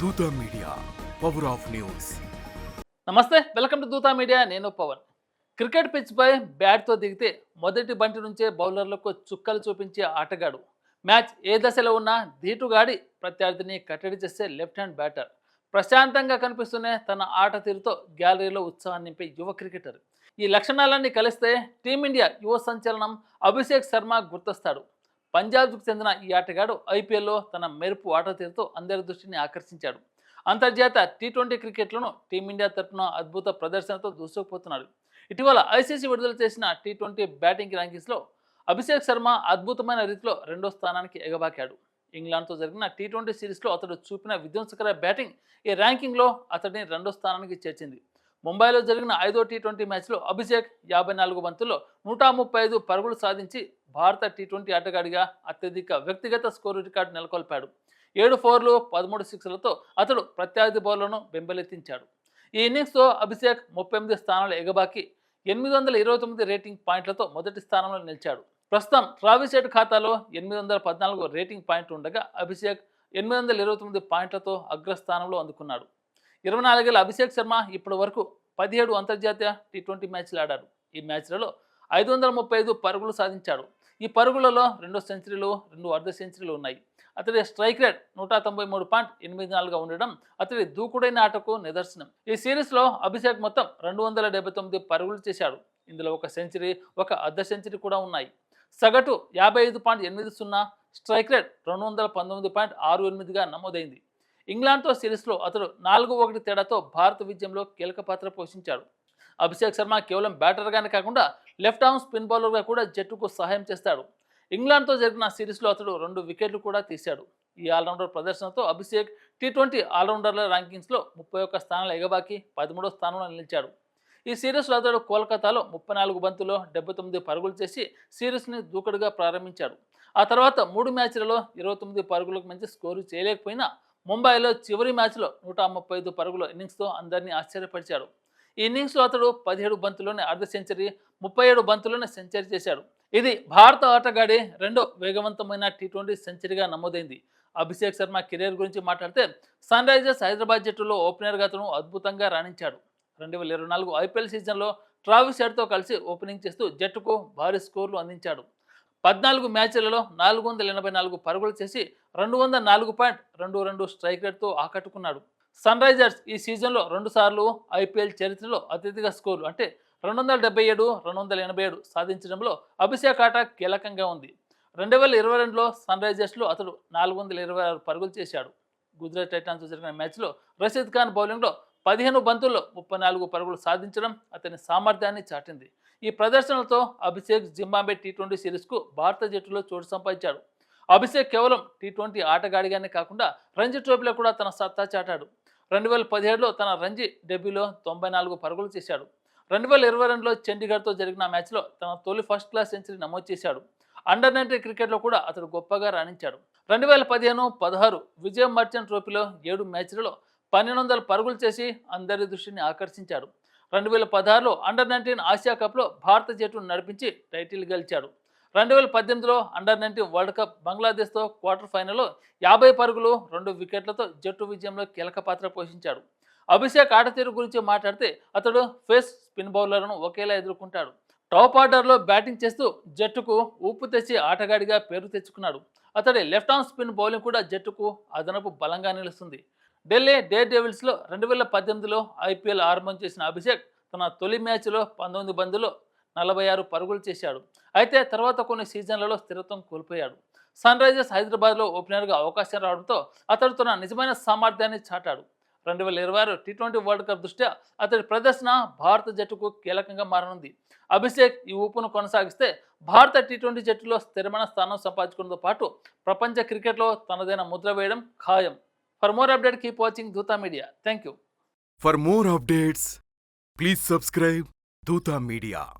Dootha media power of news నమస్తే welcome to Dootha media నేను Pavan. Cricket పిచ్పై బ్యాట్తో దిగితే మొదటి బంటి నుంచే బౌలర్లకు చుక్కలు చూపించే ఆటగాడు. మ్యాచ్ ఏ దశలో ఉన్నా ధీటుగాడి ప్రత్యర్థిని కట్టడి చేసే లెఫ్ట్ హ్యాండ్ బ్యాటర్ ప్రశాంతంగా కనిపిస్తూనే తన ఆట తీరుతో గ్యాలరీలో ఉత్సాహాన్ని నింపే యువ క్రికెటర్. ఈ లక్షణాలన్నీ కలిస్తే టీమిండియా యువ సంచలనం అభిషేక్ శర్మ గుర్తొస్తాడు. పంజాబ్కు చెందిన ఈ ఆటగాడు ఐపీఎల్లో తన మెరుపు ఆట తీరుతో అందరి దృష్టిని ఆకర్షించాడు. అంతర్జాతీయ టీ ట్వంటీ క్రికెట్లను టీమిండియా తరఫున అద్భుత ప్రదర్శనతో దూసుకుపోతున్నాడు ఇటీవల ఐసీసీ విడుదల చేసిన టీ ట్వంటీ బ్యాటింగ్ ర్యాంకింగ్స్లో అభిషేక్ శర్మ అద్భుతమైన రీతిలో రెండో స్థానానికి ఎగబాకాడు. ఇంగ్లాండ్తో జరిగిన టీ ట్వంటీ సిరీస్లో అతడు చూపిన విధ్వంసకర బ్యాటింగ్ ఈ ర్యాంకింగ్లో అతడిని రెండో స్థానానికి చేర్చింది. ముంబైలో జరిగిన ఐదో టీ ట్వంటీ మ్యాచ్లో అభిషేక్ యాభై నాలుగు బంతుల్లో నూట ముప్పై ఐదు పరుగులు సాధించి భారత టీ ట్వంటీ ఆటగాడిగా అత్యధిక వ్యక్తిగత స్కోరు రికార్డు నెలకొల్పాడు. ఏడు ఫోర్లు పదమూడు సిక్స్లతో అతడు ప్రత్యర్థి బౌలర్ను బెంబలెత్తించాడు. ఈ ఇన్నింగ్స్తో అభిషేక్ ముప్పై ఎనిమిది స్థానాలు ఎగబాకి ఎనిమిది వందల ఇరవై తొమ్మిది రేటింగ్ పాయింట్లతో మొదటి స్థానంలో నిలిచాడు. ప్రస్తుతం ట్రావిసెట్ ఖాతాలో ఎనిమిది వందల పద్నాలుగు రేటింగ్ పాయింట్ ఉండగా అభిషేక్ ఎనిమిది వందల ఇరవై తొమ్మిది పాయింట్లతో అగ్రస్థానంలో అందుకున్నాడు. ఇరవై నాలుగేళ్ళ అభిషేక్ శర్మ ఇప్పటి వరకు పదిహేడు అంతర్జాతీయ టీ ట్వంటీ మ్యాచ్లు ఆడారు. ఈ మ్యాచ్లలో ఐదు వందల ముప్పై ఐదు పరుగులు సాధించాడు. ఈ పరుగులలో రెండు సెంచరీలు రెండు అర్ధ సెంచరీలు ఉన్నాయి. అతడి స్ట్రైక్ రేట్ నూట తొంభై మూడు పాయింట్ ఎనిమిది నాలుగుగా ఉండడం అతడి దూకుడైన ఆటకు నిదర్శనం. ఈ సిరీస్లో అభిషేక్ మొత్తం రెండు వందల డెబ్బై తొమ్మిది పరుగులు చేశాడు. ఇందులో ఒక సెంచరీ ఒక అర్ధ సెంచరీ కూడా ఉన్నాయి. సగటు యాభై ఐదు పాయింట్ ఎనిమిది సున్నా స్ట్రైక్ రేట్ రెండు వందల పంతొమ్మిది పాయింట్ ఆరు ఎనిమిదిగా నమోదైంది. ఇంగ్లాండ్తో సిరీస్లో అతడు నాలుగు ఒకటి తేడాతో భారత విజయంలో కీలక పాత్ర పోషించాడు. అభిషేక్ శర్మ కేవలం బ్యాటర్గానే కాకుండా లెఫ్ట్ ఆర్మ్ స్పిన్ బౌలర్గా కూడా జట్టుకు సహాయం చేస్తాడు. ఇంగ్లాండ్తో జరిగిన సిరీస్లో అతడు రెండు వికెట్లు కూడా తీశాడు. ఈ ఆల్రౌండర్ ప్రదర్శనతో అభిషేక్ టీ ట్వంటీ ఆల్రౌండర్ల ర్యాంకింగ్స్లో ముప్పై ఒక్క స్థానాలు ఎగబాకి పదమూడో స్థానంలో నిలిచాడు. ఈ సిరీస్లో అతడు కోల్కతాలో ముప్పై నాలుగు బంతుల్లో డెబ్బై తొమ్మిది పరుగులు చేసి సిరీస్ని దూకుడుగా ప్రారంభించాడు. ఆ తర్వాత మూడు మ్యాచ్లలో ఇరవై తొమ్మిది పరుగులకు మించి స్కోరు చేయలేకపోయినా ముంబైలో చివరి మ్యాచ్లో నూట ముప్పై ఐదు పరుగుల ఇన్నింగ్స్తో అందరినీ ఆశ్చర్యపరిచాడు. ఈ ఇన్నింగ్స్లో అతడు పదిహేడు బంతుల్లోనే అర్ధ సెంచరీ ముప్పై ఏడు బంతుల్లోనే సెంచరీ చేశాడు. ఇది భారత ఆటగాడి రెండో వేగవంతమైన టీ ట్వంటీ సెంచరీగా నమోదైంది. అభిషేక్ శర్మ కెరీర్ గురించి మాట్లాడితే సన్ రైజర్స్ హైదరాబాద్ జట్టులో ఓపెనర్గా అతను అద్భుతంగా రాణించాడు. రెండు వేల ఇరవై నాలుగు ఐపీఎల్ సీజన్లో ట్రావిస్ హెడ్తో కలిసి ఓపెనింగ్ చేస్తూ జట్టుకు భారీ స్కోర్లు అందించాడు. పద్నాలుగు మ్యాచ్లలో నాలుగు వందల ఎనభై నాలుగు పరుగులు చేసి రెండు వందల నాలుగు పాయింట్ రెండు రెండు స్ట్రైక్ రేట్తో ఆకట్టుకున్నాడు. సన్ రైజర్స్ ఈ సీజన్లో రెండుసార్లు ఐపీఎల్ చరిత్రలో అత్యధిక స్కోర్లు అంటే రెండు వందల డెబ్బై ఏడు రెండు వందల ఎనభై ఏడు సాధించడంలో అభిషేక్ ఆట కీలకంగా ఉంది. రెండు వేల ఇరవై రెండులో సన్ రైజర్స్లో అతడు నాలుగు వందల ఇరవై ఆరు పరుగులు చేశాడు. గుజరాత్ టైటాన్స్తో జరిగిన మ్యాచ్లో రషీద్ ఖాన్ బౌలింగ్లో పదిహేను బంతుల్లో ముప్పై నాలుగు పరుగులు సాధించడం అతని సామర్థ్యాన్ని చాటింది. ఈ ప్రదర్శనలతో అభిషేక్ జింబాబే టీ ట్వంటీ సిరీస్కు భారత జట్టులో చోటు సంపాదించాడు. అభిషేక్ కేవలం టీ ట్వంటీ ఆటగాడిగానే కాకుండా రంజీ ట్రోఫీలో కూడా తన సత్తా చాటాడు. రెండు వేల పదిహేడులో తన రంజీ డెబ్యూలో తొంభై నాలుగు పరుగులు చేశాడు. రెండు వేల ఇరవై రెండులో చండీగఢ్తో జరిగిన మ్యాచ్లో తన తొలి ఫస్ట్ క్లాస్ సెంచరీ నమోదు చేశాడు. అండర్ నైన్టీన్ క్రికెట్లో కూడా అతడు గొప్పగా రాణించాడు. రెండు వేల పదిహేను పదహారు విజయ్ మర్చెంట్ ట్రోఫీలో ఏడు మ్యాచ్లలో పన్నెండు వందల పరుగులు చేసి అందరి దృష్టిని ఆకర్షించాడు రెండు వేల పదహారులో అండర్ నైన్టీన్ ఆసియా కప్లో భారత జట్టును నడిపించి టైటిల్ గెలిచాడు రెండు వేల పద్దెనిమిదిలో అండర్ నైన్టీన్ వరల్డ్ కప్ బంగ్లాదేశ్తో క్వార్టర్ ఫైనల్లో యాభై పరుగులు రెండు వికెట్లతో జట్టు విజయంలో కీలక పాత్ర పోషించాడు. అభిషేక్ ఆటతీరు గురించి మాట్లాడితే అతడు ఫేస్ స్పిన్ బౌలర్లను ఒకేలా ఎదుర్కొంటాడు. టాప్ ఆర్డర్లో బ్యాటింగ్ చేస్తూ జట్టుకు ఊపు తెచ్చి ఆటగాడిగా పేరు తెచ్చుకున్నాడు. అతడి లెఫ్ట్ ఆర్మ్ స్పిన్ బౌలింగ్ కూడా జట్టుకు అదనపు బలంగా నిలుస్తుంది. ఢిల్లీ డే డెవిల్స్లో రెండు వేల పద్దెనిమిదిలో ఐపీఎల్ ఆరంభం చేసిన అభిషేక్ తన తొలి మ్యాచ్లో పంతొమ్మిది బందులో నలభై ఆరు పరుగులు చేశాడు. అయితే తర్వాత కొన్ని సీజన్లలో స్థిరత్వం కోల్పోయాడు. సన్ రైజర్స్ హైదరాబాద్లో ఓపెనర్గా అవకాశం రావడంతో అతడు తన నిజమైన సామర్థ్యాన్ని చాటాడు. రెండు వేల ఇరవై ఆరు టీ ట్వంటీ వరల్డ్ కప్ దృష్ట్యా అతడి ప్రదర్శన భారత జట్టుకు కీలకంగా మారనుంది. అభిషేక్ ఈ ఊపును కొనసాగిస్తే భారత టీ ట్వంటీ జట్టులో స్థిరమైన స్థానం సంపాదించడంతో పాటు ప్రపంచ క్రికెట్లో తనదైన ముద్ర వేయడం ఖాయం. For more updates, keep watching Duta Media. Thank you. For more updates, please subscribe Duta Media.